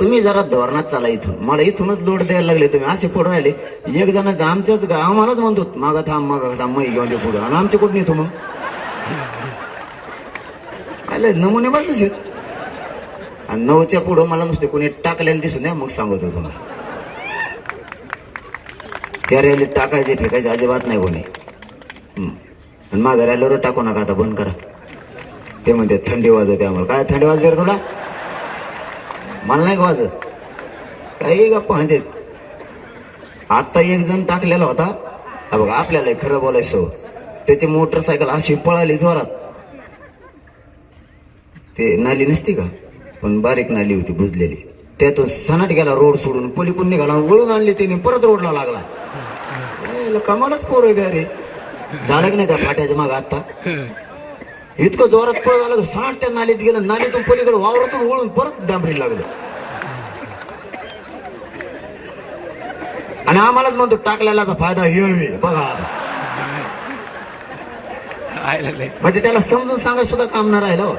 तुम्ही जरा धोरणात चाला इथून. मला इथूनच लोड द्यायला लागले. तुम्ही असे पुढे राहिले. एक जण आमच्याच गा- आम्हालाच म्हणतो मागा थांब मागा थांब मग घेऊन दे पुढं. आणि आमचे कुठं येतो मग? आले नमुने बाजूच आहेत. आणि नऊच्या पुढं मला नुसते कोणी टाकलेलं दिसून द्या मग सांगतो तुम्हाला. त्या रॅलीत टाकायचे फेकायचे अजिबात नाही कोणी. हम्म. आणि मागं रॅलीवर टाकू नका आता बंद करा. ते म्हणते थंडी वाजवते आम्हाला. काय थंडी वाजते तुला? मला नाही का वाजत काही गप्पा म्हणते आत्ता एक जण टाकलेला होता. बघा आपल्याला खरं बोलायचं हो. त्याची मोटरसायकल अशी पळाली जोरात. ते नाली नसती का? पण बारीक नाली होती बुजलेली. त्यातून सनाट गेला रोड सोडून पलीकडून निघाला वळून आणली त्याने परत रोडला लागला. कमालच पोर आहे रे. झालं की नाही त्या फाट्याच्या माग आता इतकं जोरात पळ झालं सनाट त्या नालीत गेलं नालीतून पलीकडे वावरातून वळून परत डांबरी लागलं आणि आम्हालाच म्हणतो टाकलेलाचा फायदा हे. बघा म्हणजे त्याला समजून सांगायला सुद्धा काम नाही राहिलं.